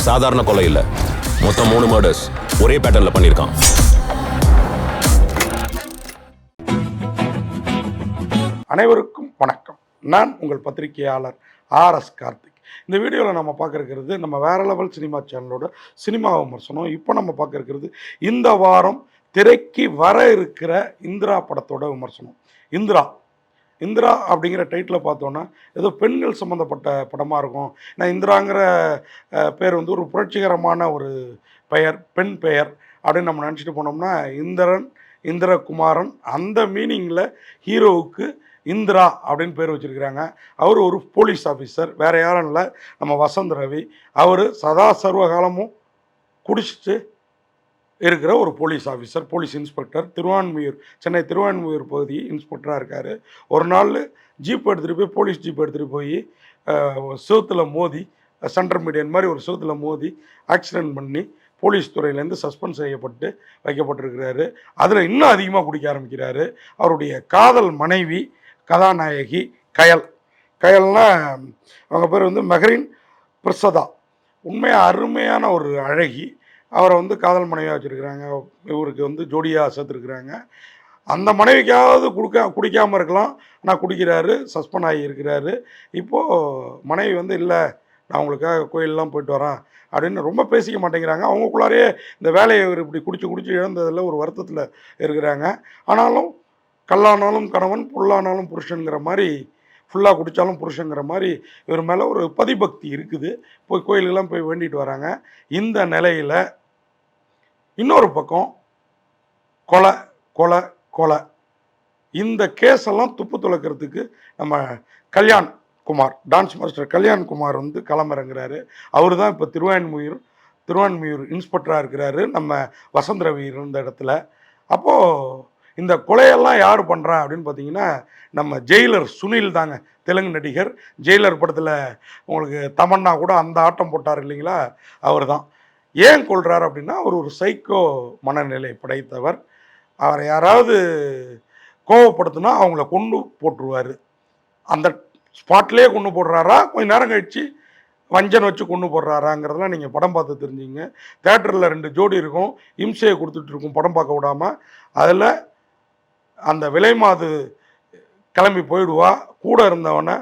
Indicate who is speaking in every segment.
Speaker 1: இது சாதாரண கொலை இல்ல. மொத்தம் மூணு மர்டர்ஸ் ஒரே பேட்டர்ல பண்ணியிருக்கான்
Speaker 2: அனைவருக்கும் வணக்கம். நான் உங்கள் பத்திரிகையாளர் ஆர் எஸ் கார்த்திக். இந்த வீடியோவில் நம்ம பார்க்க நம்ம வேற லெவல் சினிமா சேனலோட சினிமா விமர்சனம். இப்போ நம்ம பார்க்க இந்த வாரம் திரைக்கு வர இருக்கிற இந்திரா படத்தோட விமர்சனம். இந்திரா இந்திரா அப்படிங்கிற டைட்டில் பார்த்தோன்னா ஏதோ பெண்கள் சம்மந்தப்பட்ட படமாக இருக்கும். ஏன்னா இந்திராங்கிற பேர் வந்து ஒரு புரட்சிகரமான ஒரு பெயர் பெண் பெயர் அப்படின்னு நம்ம நினச்சிட்டு போனோம்னா இந்திரன் இந்திரகுமாரன் அந்த மீனிங்கில் ஹீரோவுக்கு இந்திரா அப்படின்னு பேர் வச்சிருக்கிறாங்க. அவர் ஒரு போலீஸ் ஆஃபீஸர் வேறு யாரும் இல்லை. நம்ம வசந்த் ரவி. அவர் சதா சர்வ காலமும் குடிச்சிட்டு இருக்கிற ஒரு police officer police inspector Thiruvanmiyur Chennai Thiruvanmiyur பகுதி இன்ஸ்பெக்டராக இருக்கார். ஒரு நாள் ஜீப் எடுத்துகிட்டு போய் போலீஸ் ஜீப் எடுத்துகிட்டு போய் சேத்துல மோதி சென்டர் மீடியன் மாதிரி ஒரு சேத்துல மோதி ஆக்சிடென்ட் பண்ணி போலீஸ் துறையிலேருந்து சஸ்பெண்ட் செய்யப்பட்டு வைக்கப்பட்டிருக்கிறாரு. அதில் இன்னும் அதிகமாக குடிக்க ஆரம்பிக்கிறாரு அவருடைய காதல் மனைவி கதாநாயகி கயல். கயல்னா அவங்க பேர் வந்து மெஹரின் பிரசதா. உண்மையாக அருமையான ஒரு அழகி. அவரை வந்து காதல் மனைவியாக வச்சுருக்கிறாங்க. இவருக்கு வந்து ஜோடியாக சேர்த்துருக்குறாங்க. அந்த மனைவிக்காவது கொடுக்க குடிக்காமல் இருக்கலாம். ஆனால் குடிக்கிறாரு சஸ்பெண்ட் ஆகி இருக்கிறாரு. இப்போது மனைவி வந்து இல்லை நான் உங்களுக்காக கோயிலெலாம் போயிட்டு வரேன். அப்படின்னு ரொம்ப பேசிக்க மாட்டேங்கிறாங்க. அவங்களுக்குள்ளாரே இந்த வேலையை இவர் இப்படி குடிச்சு குடிச்சு இழந்ததில் ஒரு வருத்தத்தில் இருக்கிறாங்க. ஆனாலும் கல்லானாலும் கணவன் புல்லானாலும் புருஷனுங்கிற மாதிரி ஃபுல்லாக குடித்தாலும் புருஷங்கிற மாதிரி இவர் மேலே ஒரு பதிபக்தி இருக்குது. போய் கோயிலுக்கெல்லாம் போய் வேண்டிட்டு வராங்க. இந்த நிலையில் இன்னொரு பக்கம் கொலை கொலை கொலை. இந்த கேஸெல்லாம் துப்பு துளக்கிறதுக்கு நம்ம கல்யாண் குமார் டான்ஸ் மாஸ்டர் கல்யாண் குமார் வந்து களமிறங்குறாரு. அவர் தான் இப்போ திருவான்மியூர் திருவான்மியூர் இன்ஸ்பெக்டராக இருக்கிறாரு நம்ம வசந்த் ரவி இருந்த இடத்துல. அப்போது இந்த கொலையெல்லாம் யார் பண்ணுறா அப்படின்னு பார்த்தீங்கன்னா நம்ம ஜெயிலர் சுனில் தாங்க தெலுங்கு நடிகர். ஜெயிலர் படத்தில் உங்களுக்கு தமன்னா கூட அந்த ஆட்டம் போட்டார் இல்லைங்களா? அவர் தான் ஏன் கொள்கிறார் அப்படின்னா அவர் ஒரு சைக்கோ மனநிலை படைத்தவர். அவரை யாராவது கோவப்படுத்தினா அவங்கள கொண்டு போட்டுருவார். அந்த ஸ்பாட்லேயே கொண்டு போடுறாரா? கொஞ்ச நேரம் கழித்து வஞ்சன் வச்சு கொண்டு போடுறாராங்கிறதெல்லாம் நீங்கள் படம் பார்த்து தெரிஞ்சுங்க. தேட்டரில் ரெண்டு ஜோடி இருக்கும். இம்சையை கொடுத்துட்டு இருக்கும் படம் பார்க்க விடாமல் அதில் அந்த விலை மாது கிளம்பி போயிடுவா. கூட இருந்தவனை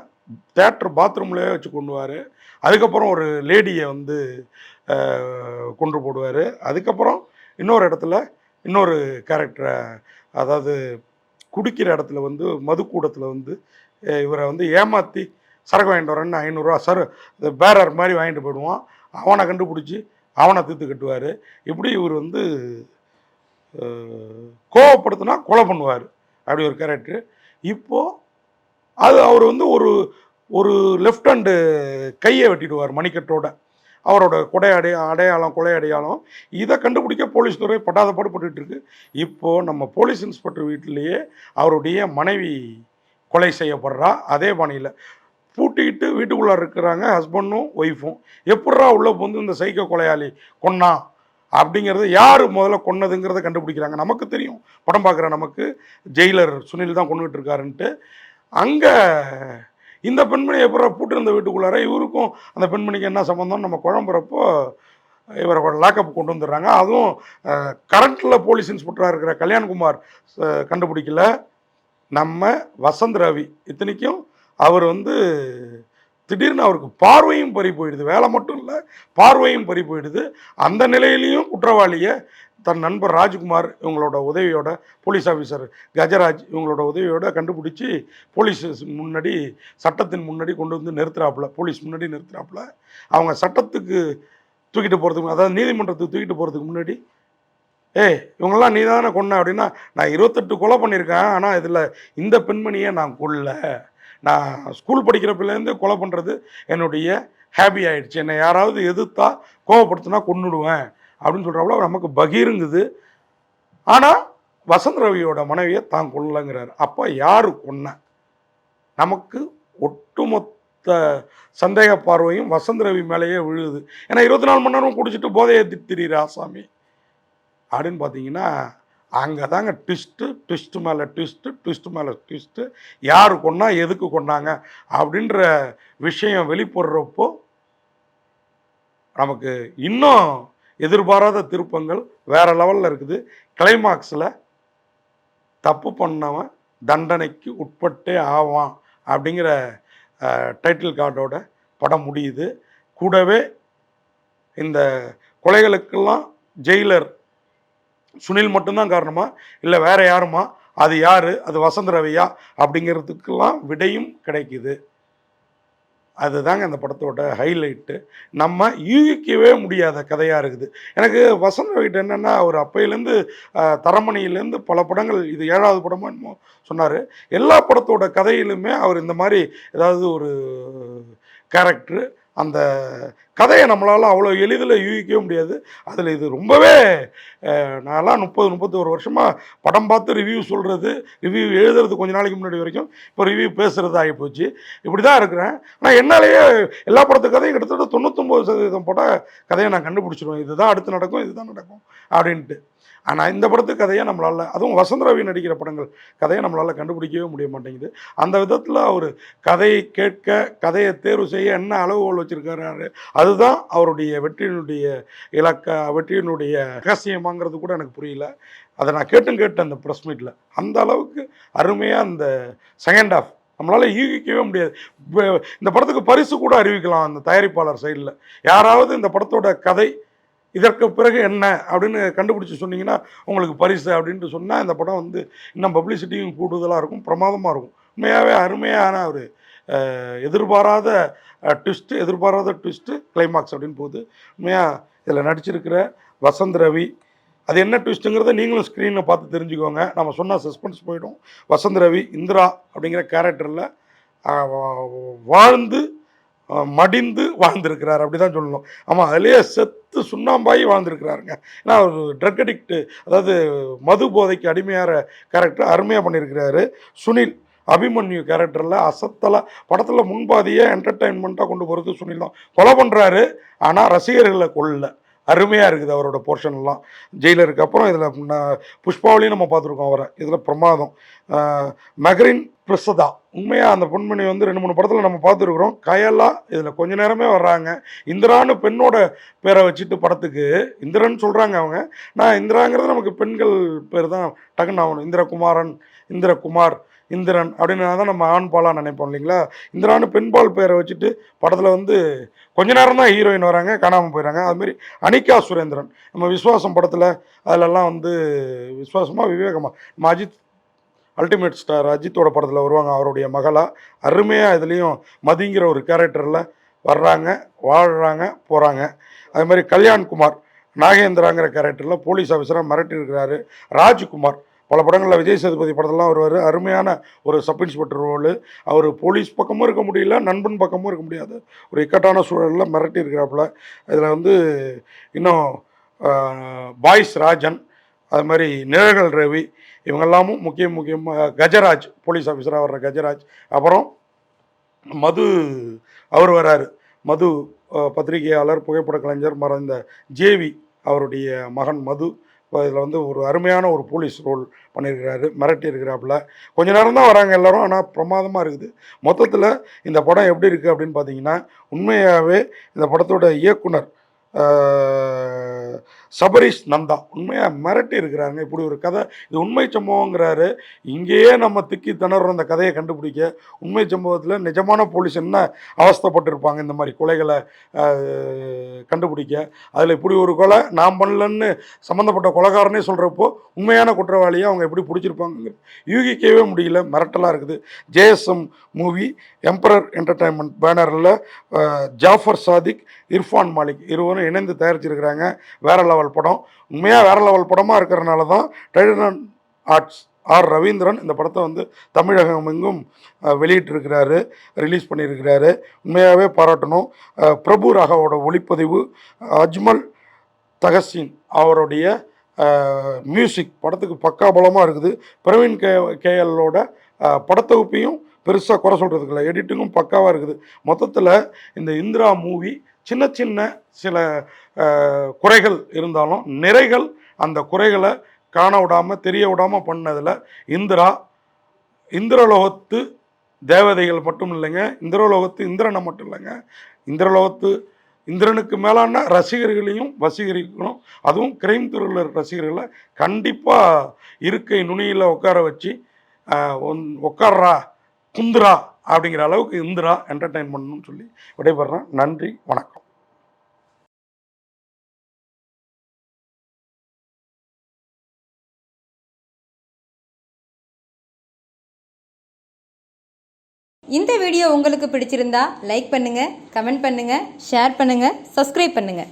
Speaker 2: தேட்டர் பாத்ரூம்லேயே வச்சு கொண்டுவார். அதுக்கப்புறம் ஒரு லேடியை வந்து கொன்று போடுவார். அதுக்கப்புறம் இன்னொரு இடத்துல இன்னொரு கேரக்டரை அதாவது குடிக்கிற இடத்துல வந்து மதுக்கூடத்தில் வந்து இவரை வந்து ஏமாற்றி சரக்கு வாங்கிட்டு வரேன்னு ஐநூறுரூவா சரு பேரர் மாதிரி வாங்கிட்டு போயிடுவான். அவனை கண்டுபிடிச்சி அவனை தீர்த்து கட்டுவார். இப்படி இவர் வந்து கோவப்படுத்தினா கொலை பண்ணுவார். அப்படி ஒரு கேரக்டர் இப்போது அது அவர் வந்து ஒரு ஒரு லெஃப்ட் ஹேண்டு கையை வெட்டிடுவார் மணிக்கட்டோட. அவரோட கொடை அடைய அடையாளம் கொலை அடையாளம் இதை கண்டுபிடிக்க போலீஸ் துறை பட்டாதப்பாடு பாடுபட்டுட்டு இருக்கு. இப்போது நம்ம போலீஸ் இன்ஸ்பெக்டர் வீட்டிலேயே அவருடைய மனைவி கொலை செய்யப்படுறா அதே பாணியில். பூட்டிக்கிட்டு வீட்டுக்குள்ளே இருக்கிறாங்க ஹஸ்பண்டும் ஒய்ஃபும். எப்பட்றா உள்ளே வந்து இந்த சைக்கோ கொலையாளி கொன்னா? அப்படிங்கிறத யார் முதல்ல கொன்னதுங்கிறத கண்டுபிடிக்கிறாங்க. நமக்கு தெரியும். படம் பார்க்குற நமக்கு ஜெயிலர் சுனில் தான் கொண்டுகிட்டு இருக்காருன்ட்டு. அங்கே இந்த பெண்மணி எப்போ பூட்டிருந்த வீட்டுக்குள்ளார இவருக்கும் அந்த பெண்மணிக்கு என்ன சம்மந்தம் நம்ம குழம்புறப்போ இவரை லாக்கப் கொண்டு வந்துடுறாங்க. அதுவும் கரண்ட்டில் போலீஸ் இன்ஸ்பெக்டராக இருக்கிற கல்யாண்குமார் கண்டுபிடிக்கல. நம்ம வசந்த் ரவி இத்தனைக்கும் அவர் வந்து திடீர்னு அவருக்கு பார்வையும் பறி போயிடுது. வேலை மட்டும் இல்லை பார்வையும் பறி போயிடுது. அந்த நிலையிலையும் குற்றவாளியை தன் நண்பர் ராஜ்குமார் இவங்களோட உதவியோட போலீஸ் ஆஃபீஸர் கஜராஜ் இவங்களோட உதவியோட கண்டுபிடிச்சி போலீஸ் முன்னாடி சட்டத்தின் முன்னாடி கொண்டு வந்து நிறுத்துறாப்புல. போலீஸ் முன்னாடி நிறுத்துறாப்புல. அவங்க சட்டத்துக்கு தூக்கிட்டு போகிறதுக்கு அதாவது நீதிமன்றத்துக்கு தூக்கிட்டு போகிறதுக்கு முன்னாடி ஏய் இவங்கெல்லாம் நீ தானே கொன்ன? அப்படின்னா நான் இருபத்தெட்டு கொலை பண்ணியிருக்கேன். ஆனால் இதில் இந்த பெண்மணியை நான் கொல்ல. நான் ஸ்கூல் படிக்கிறப்பிலேருந்து கொலை பண்ணுறது என்னுடைய ஹாப்பி ஆகிடுச்சு என்னை யாராவது எதிர்த்தா கோவப்படுத்தினா கொன்னுடுவேன். அப்படின்னு சொல்கிறப்பல நமக்கு பகீருங்குது ஆனால் வசந்த் ரவியோட மனைவியை தான் கொல்லங்கிறார். அப்போ யார் கொன்ன? நமக்கு ஒட்டுமொத்த சந்தேக பார்வையும் வசந்த் ரவி மேலேயே விழுது ஏன்னா இருபத்தி நாலு மணி நேரம் குடிச்சிட்டு போதையை திரியிற ஆசாமி அப்படின்னு பார்த்தீங்கன்னா அங்கே தாங்க ட்விஸ்ட்டு ட்விஸ்ட்டு மேலே ட்விஸ்ட்டு ட்விஸ்ட்டு மேலே ட்விஸ்ட்டு யார் கொன்னா எதுக்கு கொன்னாங்க? அப்படின்ற விஷயம் வெளிப்படுறப்போ நமக்கு இன்னும் எதிர்பாராத திருப்பங்கள் வேற லெவலில் இருக்குது. கிளைமாக்ஸில் தப்பு பண்ணவன் தண்டனைக்கு உட்பட்டே ஆவான் அப்படிங்கிற டைட்டில் கார்டோட படம் முடியுது. கூடவே இந்த கொலைகளுக்கெல்லாம் ஜெயிலர் சுனில் மட்டும்தான் காரணமா? இல்லை வேற யாருமா? அது யாரு? அது வசந்த் ரவியா? அப்படிங்கிறதுக்கெல்லாம் விடையும் கிடைக்குது. அதுதாங்க அந்த படத்தோட ஹைலைட்டு நம்ம யூகிக்கவே முடியாத கதையாக இருக்குது. எனக்கு வசந்த் ரவிட்ட என்னென்னா அவர் அப்பையிலேருந்து தரமணியிலேருந்து பல படங்கள் இது ஏழாவது படமோ என்னமோ சொன்னார். எல்லா படத்தோட கதையிலுமே அவர் இந்த மாதிரி ஏதாவது ஒரு கேரக்டரு அந்த கதையை நம்மளால் அவ்வளோ எளிதில் யூகிக்கவே முடியாது. அதில் இது ரொம்பவே நான்லாம் முப்பது முப்பத்தோரு வருஷமாக படம் பார்த்து ரிவ்யூ சொல்கிறது ரிவ்யூ எழுதுறது கொஞ்ச நாளைக்கு முன்னாடி வரைக்கும் இப்போ ரிவ்யூ பேசுகிறது ஆகிப்போச்சு இப்படி தான் இருக்கிறேன். ஆனால் என்னாலேயே எல்லா படத்து கதையும் கிட்டத்தட்ட தொண்ணூத்தொம்பது சதவீதம் போட கதையை நான் கண்டுபிடிச்சிருவேன். இதுதான் அடுத்து நடக்கும் இதுதான் நடக்கும் அப்படின்ட்டு. ஆனால் இந்த படத்து கதையை நம்மளால் அதுவும் வசந்த் ரவி நடிக்கிற படங்கள் கதையை நம்மளால் கண்டுபிடிக்கவே முடிய மாட்டேங்குது. அந்த விதத்தில் அவர் கதையை கேட்க கதையை தேர்வு செய்ய என்ன அளவுகோல் வச்சுருக்காரு அது அதுதான் அவருடைய வெற்றியினுடைய இலக்க வெற்றியினுடைய ரகசியமாங்கிறது கூட எனக்கு புரியல. அதை நான் கேட்டும் கேட்டேன் அந்த ப்ரெஸ் மீட்டில் அந்த அளவுக்கு அருமையாக அந்த செகண்ட் ஆஃப் நம்மளால் யூகிக்கவே முடியாது. இந்த படத்துக்கு பரிசு கூட அறிவிக்கலாம் அந்த தயாரிப்பாளர் சைடில் யாராவது இந்த படத்தோட கதை இதற்கு பிறகு என்ன அப்படின்னு கண்டுபிடிச்சி சொன்னீங்கன்னா உங்களுக்கு பரிசு அப்படின்ட்டு சொன்னால் இந்த படம் வந்து இன்னும் பப்ளிசிட்டியும் கூடுதலாக இருக்கும் பிரமாதமாக இருக்கும். உண்மையாகவே அருமையான ஒரு எதிர்பாராத ட்விஸ்ட்டு எதிர்பாராத ட்விஸ்ட்டு கிளைமாக்ஸ் அப்படின்னு போகுது. உண்மையாக இதில் நடிச்சிருக்கிற வசந்த் ரவி அது என்ன ட்விஸ்ட்டுங்கிறத நீங்களும் ஸ்க்ரீனில் பார்த்து தெரிஞ்சுக்கோங்க. நம்ம சொன்னால் சஸ்பென்ஸ் போயிடும். வசந்த் ரவி இந்திரா அப்படிங்கிற கேரக்டரில் வாழ்ந்து மடிந்து வாழ்ந்திருக்கிறார். அப்படி தான் சொல்லணும். ஆமாம் அதுலேயே செத்து சுண்ணாம்பாயி வாழ்ந்திருக்கிறாருங்க. ஏன்னா ஒரு ட்ரக் அடிக்ட் அதாவது மது போதைக்கு அடிமையாகிற கேரக்டர் அருமையாக பண்ணியிருக்கிறாரு. சுனில் அபிமன்யு கேரக்டரில் அசத்தலை படத்தில் முன்பாதியே என்டர்டெயின்மெண்ட்டாக கொண்டு போகிறது சுனில் தான் கொலை பண்ணுறாரு ஆனால் ரசிகர்களை கொல்ல. அருமையாக இருக்குது அவரோட போர்ஷன்லாம் ஜெயிலருக்கு அப்புறம் இதில் புஷ்பாவளியும் நம்ம பார்த்துருக்கோம் அவரை. இதில் பிரமாதம். மகரின் பிரசதா. உண்மையாக அந்த பொன்மணி வந்து ரெண்டு மூணு படத்தில் நம்ம பார்த்துருக்குறோம். கயலா இதில் கொஞ்ச நேரமே வர்றாங்க. இந்திரான்னு பெண்ணோட பேரை வச்சுட்டு படத்துக்கு இந்திரன் சொல்கிறாங்க அவங்க. நான் இந்திராங்கிறது நமக்கு பெண்கள் பேர் தான் டக்குன்னு ஆகணும். இந்திரகுமாரன் இந்திரகுமார் இந்திரன் அப்படின்னு தான் நம்ம ஆண் பாலாக நினைப்போம் இல்லைங்களா? இந்திரான்னு பெண்பால் பெயரை வச்சுட்டு படத்தில் வந்து கொஞ்ச நேரம் தான் ஹீரோயின் வராங்க காணாமல் போயிடறாங்க அதுமாரி அனிகா சுரேந்திரன். நம்ம விஸ்வாசம் படத்தில் அதிலெல்லாம் வந்து விஸ்வாசமாக விவேகமாக நம்ம அஜித் அல்டிமேட் ஸ்டார் அஜித்தோட படத்தில் வருவாங்க அவருடைய மகளாக அருமையாக இதுலேயும் மதிங்கிற ஒரு கேரக்டரில் வர்றாங்க வாழ்கிறாங்க போகிறாங்க அது மாதிரி கல்யாண்குமார் நாகேந்திராங்கிற கேரக்டரில் போலீஸ் ஆஃபீஸராக மிரட்டி இருக்கிறாரு ராஜ்குமார் பல படங்களில் விஜய் சேதுபதி படத்தெல்லாம் வருவார். அருமையான ஒரு சப் இன்ஸ்பெக்டர் ரோலு. அவர் போலீஸ் பக்கமும் இருக்க முடியல நண்பன் பக்கமும் இருக்க முடியாது. ஒரு இக்கட்டான சூழலில் மிரட்டி இருக்கிறாப்புல. இதில் வந்து இன்னும் பாய்ஸ் ராஜன் அது மாதிரி நிழல்கள் ரவி இவங்கெல்லாமும் முக்கிய முக்கியமாக கஜராஜ் போலீஸ் ஆஃபீஸராக வர்ற கஜராஜ். அப்புறம் மது அவர் வராரு. மது பத்திரிகையாளர் புகைப்பட கலைஞர் மறைந்த ஜேவி அவருடைய மகன் மது. இதில் வந்து ஒரு அருமையான ஒரு போலீஸ் ரோல் பண்ணியிருக்கிறாரு மிரட்டி இருக்கிறாப்புல கொஞ்ச நேரம் தான் வராங்க எல்லோரும் ஆனால் பிரமாதமாக இருக்குது. மொத்தத்தில் இந்த படம் எப்படி இருக்குது அப்படின்னு பார்த்தீங்கன்னா உண்மையாகவே இந்த படத்தோட இயக்குனர் சபரீஷ் நந்தா. உண்மையாக மிரட்டி இருக்கிறாருங்க. இப்படி ஒரு கதை இது உண்மை சம்பவங்கிறாரு. இங்கேயே நம்ம திக்கி திணறுற அந்த கதையை கண்டுபிடிக்க. உண்மை சம்பவத்தில் நிஜமான போலீஸ் என்ன அவஸ்தைப்பட்டிருப்பாங்க இந்த மாதிரி கொலைகளை கண்டுபிடிக்க. அதில் இப்படி ஒரு கொலை நான் பண்ணலன்னு சம்மந்தப்பட்ட கொலைகாரனே சொல்கிறப்போ உண்மையான குற்றவாளியை அவங்க எப்படி பிடிச்சிருப்பாங்க யூகிக்கவே முடியல. மிரட்டலாக இருக்குது. ஜேஎஸ்எம் மூவி எம்பரர் என்டர்டைன்மெண்ட் பேனரில் ஜாஃபர் சாதிக் இர்ஃபான் மாலிக் இருவரும் இணைந்து தயாரிச்சிருக்கிறாங்க. வேற லெவல் படம். உண்மையாக வேற லெவல் படமாக இருக்கிறனால தான் டைடன் ஆர்ட்ஸ் ஆர் ரவீந்திரன் இந்த படத்தை வந்து தமிழகம் எங்கும் வெளியிட்டிருக்கிறாரு ரிலீஸ் பண்ணியிருக்கிறாரு. உண்மையாகவே பாராட்டணும். பிரபு ராகவோட ஒளிப்பதிவு அஜ்மல் தகசின் அவருடைய மியூசிக் படத்துக்கு பக்கா பலமாக இருக்குது. பிரவீன் கே கேஎல்லோட படத்தொகுப்பையும் பெருசாக குறை சொல்கிறதுக்கு இல்லை எடிட்டிங்கும் பக்காவாக இருக்குது. மொத்தத்தில் இந்த இந்திரா மூவி சின்ன சின்ன சில குறைகள் இருந்தாலும் நிறைகள் அந்த குறைகளை காண விடாமல் தெரிய விடாமல் பண்ணதில் இந்திரா இந்திரலோகத்து தேவதைகள் மட்டும் இல்லைங்க. இந்திரலோகத்து இந்திரனை மட்டும் இல்லைங்க. இந்திரலோகத்து இந்திரனுக்கு மேலான ரசிகர்களையும் வசீகரிக்கணும். அதுவும் கிரைம் த்ரில்லர் ரசிகர்களை கண்டிப்பாக இருக்கை நுனியில் உட்கார வச்சு உட்கார்றா குந்துரா அப்படிங்கிற அளவுக்கு இந்திரா என்டர்டெயின் பண்ணணும்னு சொல்லி விடைபெறேன் நன்றி வணக்கம்.
Speaker 3: இந்த வீடியோ உங்களுக்கு பிடிச்சிருந்தா லைக் பண்ணுங்கள் கமெண்ட் பண்ணுங்கள் ஷேர் பண்ணுங்கள் சப்ஸ்கிரைப் பண்ணுங்கள்